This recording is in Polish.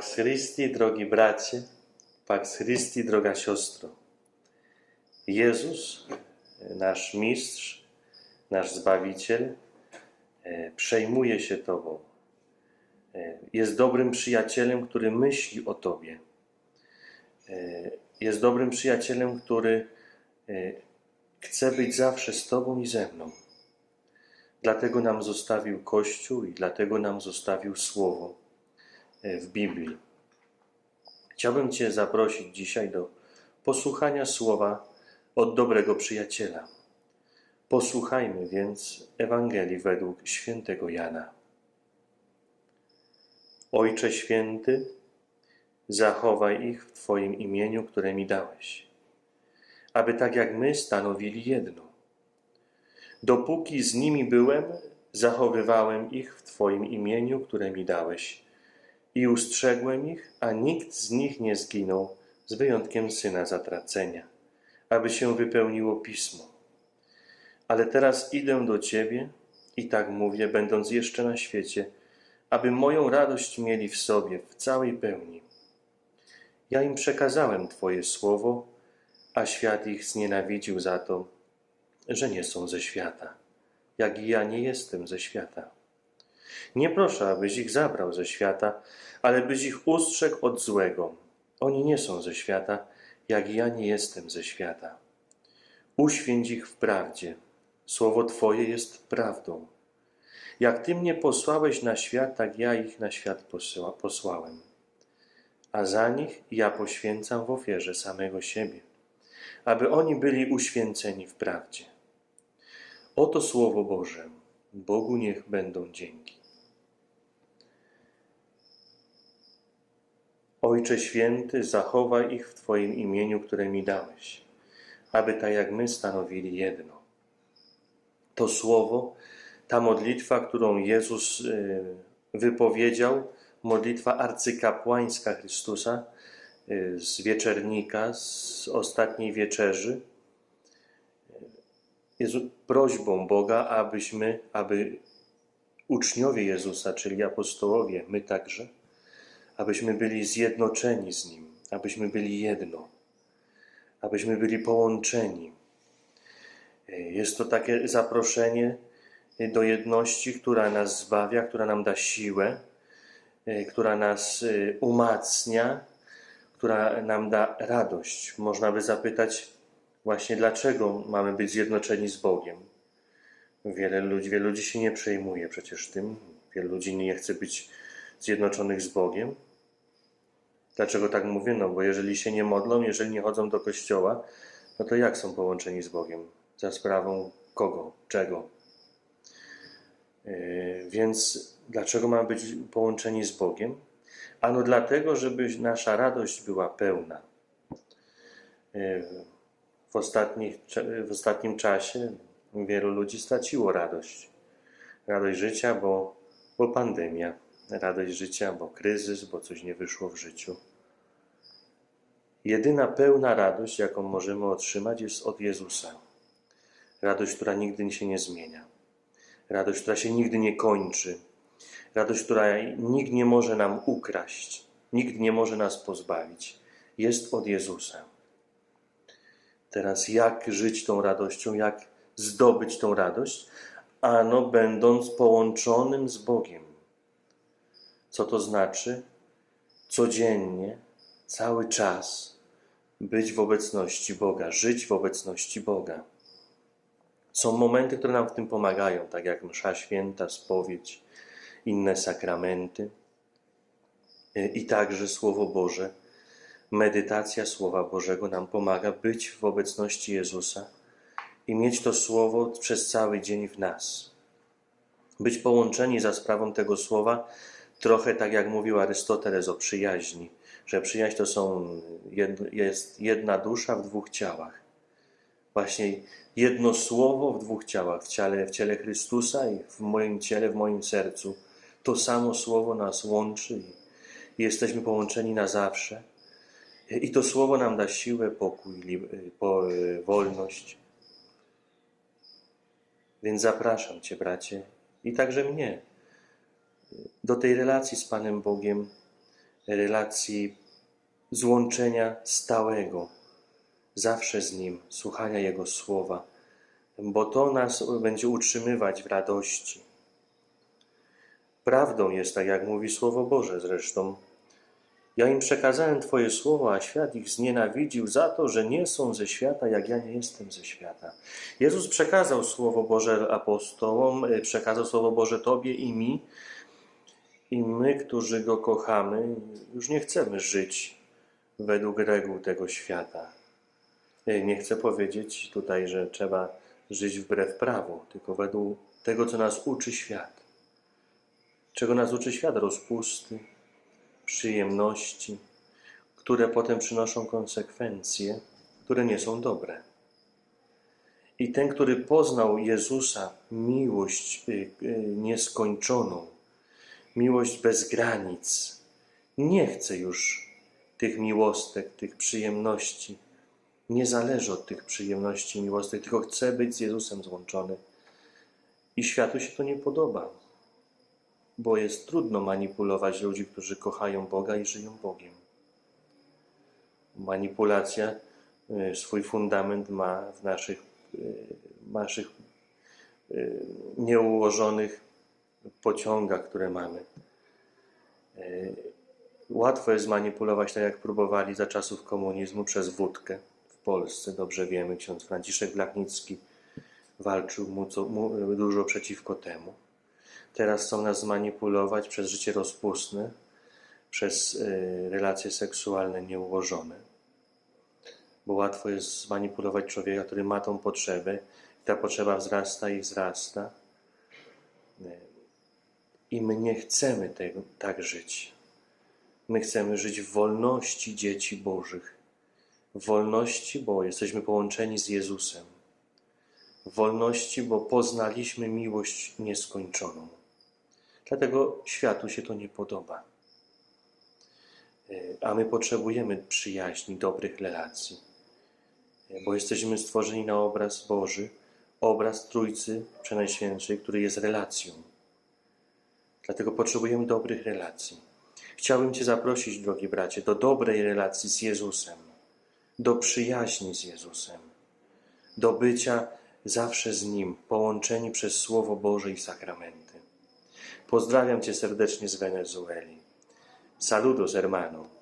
Pax Christi, drogi bracie, Pax Christi, droga siostro. Jezus, nasz mistrz, nasz Zbawiciel, e, przejmuje się Tobą. E, Jest dobrym przyjacielem, który myśli o Tobie. E, Jest dobrym przyjacielem, który chce być zawsze z Tobą i ze mną. Dlatego nam zostawił Kościół i dlatego nam zostawił Słowo w Biblii. Chciałbym Cię zaprosić dzisiaj do posłuchania słowa od dobrego przyjaciela. Posłuchajmy więc Ewangelii według świętego Jana. Ojcze święty, zachowaj ich w Twoim imieniu, które mi dałeś, aby tak jak my stanowili jedno. Dopóki z nimi byłem, zachowywałem ich w Twoim imieniu, które mi dałeś, i ustrzegłem ich, a nikt z nich nie zginął, z wyjątkiem syna zatracenia, aby się wypełniło pismo. Ale teraz idę do Ciebie i tak mówię, będąc jeszcze na świecie, aby moją radość mieli w sobie w całej pełni. Ja im przekazałem Twoje słowo, a świat ich znienawidził za to, że nie są ze świata, jak i ja nie jestem ze świata. Nie proszę, abyś ich zabrał ze świata, ale byś ich ustrzegł od złego. Oni nie są ze świata, jak ja nie jestem ze świata. Uświęć ich w prawdzie. Słowo Twoje jest prawdą. Jak Ty mnie posłałeś na świat, tak ja ich na świat posyła, posłałem. A za nich ja poświęcam w ofierze samego siebie, aby oni byli uświęceni w prawdzie. Oto Słowo Boże. Bogu niech będą dzięki. Ojcze Święty, zachowaj ich w Twoim imieniu, które mi dałeś, aby tak jak my stanowili jedno. To słowo, ta modlitwa, którą Jezus y, wypowiedział, modlitwa arcykapłańska Chrystusa y, z wieczernika, z ostatniej wieczerzy, jest prośbą Boga, abyśmy, aby uczniowie Jezusa, czyli apostołowie, my także, abyśmy byli zjednoczeni z Nim, abyśmy byli jedno, abyśmy byli połączeni. Jest to takie zaproszenie do jedności, która nas zbawia, która nam da siłę, która nas umacnia, która nam da radość. Można by zapytać, właśnie dlaczego mamy być zjednoczeni z Bogiem. Wiele ludzi, ludzi się nie przejmuje przecież tym. Wielu ludzi nie chce być zjednoczonych z Bogiem. Dlaczego tak mówię? No bo jeżeli się nie modlą, jeżeli nie chodzą do kościoła, no to jak są połączeni z Bogiem? Za sprawą kogo? Czego? Yy, więc dlaczego mamy być połączeni z Bogiem? Ano dlatego, żeby nasza radość była pełna. Yy, w, ostatnich, w ostatnim czasie wielu ludzi straciło radość. Radość życia, bo, bo pandemia. Radość życia, bo kryzys, bo coś nie wyszło w życiu. Jedyna pełna radość, jaką możemy otrzymać, jest od Jezusa. Radość, która nigdy się nie zmienia. Radość, która się nigdy nie kończy. Radość, która nikt nie może nam ukraść. Nikt nie może nas pozbawić. Jest od Jezusa. Teraz jak żyć tą radością, jak zdobyć tą radość? Ano, będąc połączonym z Bogiem. Co to znaczy? Codziennie, cały czas być w obecności Boga, żyć w obecności Boga. Są momenty, które nam w tym pomagają, tak jak msza święta, spowiedź, inne sakramenty i także Słowo Boże medytacja Słowa Bożego nam pomaga być w obecności Jezusa i mieć to Słowo przez cały dzień w nas. Być połączeni za sprawą tego Słowa, trochę tak jak mówił Arystoteles o przyjaźni, że przyjaźń to są, jest jedna dusza w dwóch ciałach. Właśnie jedno słowo w dwóch ciałach, w ciele, w ciele Chrystusa i w moim ciele, w moim sercu. To samo słowo nas łączy i jesteśmy połączeni na zawsze. I to słowo nam da siłę, pokój, wolność. Więc zapraszam Cię, bracie, i także mnie, do tej relacji z Panem Bogiem, relacji złączenia stałego, zawsze z Nim, słuchania Jego słowa, bo to nas będzie utrzymywać w radości. Prawdą jest, tak jak mówi Słowo Boże zresztą, ja im przekazałem Twoje słowo, a świat ich znienawidził za to, że nie są ze świata, jak ja nie jestem ze świata. Jezus przekazał Słowo Boże apostołom, e, przekazał Słowo Boże Tobie i mi. I my, którzy Go kochamy, już nie chcemy żyć według reguł tego świata. E, Nie chcę powiedzieć tutaj, że trzeba żyć wbrew prawu, tylko według tego, co nas uczy świat. Czego nas uczy świat? Rozpusty, przyjemności, które potem przynoszą konsekwencje, które nie są dobre. I ten, który poznał Jezusa, miłość y, y, nieskończoną, miłość bez granic, nie chce już tych miłostek, tych przyjemności. Nie zależy od tych przyjemności miłostek, tylko chce być z Jezusem złączony. I światu się to nie podoba bo jest trudno manipulować ludzi, którzy kochają Boga i żyją Bogiem. Manipulacja y, swój fundament ma w naszych, y, naszych y, nieułożonych pociągach, które mamy. Y, Łatwo jest manipulować, tak jak próbowali za czasów komunizmu, przez wódkę w Polsce. Dobrze wiemy, ksiądz Franciszek Blachnicki walczył mu, co, mu, dużo przeciwko temu. Teraz chcą nas zmanipulować przez życie rozpustne, przez y, relacje seksualne nieułożone. Bo łatwo jest zmanipulować człowieka, który ma tą potrzebę. Ta potrzeba wzrasta i wzrasta. I my nie chcemy tego, tak żyć. My chcemy żyć w wolności dzieci Bożych. W wolności, bo jesteśmy połączeni z Jezusem. W wolności, bo poznaliśmy miłość nieskończoną. Dlatego światu się to nie podoba. E, A my potrzebujemy przyjaźni, dobrych relacji, E, bo jesteśmy stworzeni na obraz Boży, obraz Trójcy Przenajświętszej, który jest relacją. Dlatego potrzebujemy dobrych relacji. Chciałbym Cię zaprosić, drogi bracie, do dobrej relacji z Jezusem, do przyjaźni z Jezusem, do bycia zawsze z Nim, połączeni przez Słowo Boże i sakramenty. Pozdrawiam Cię serdecznie z Wenezueli. Saludos, hermano.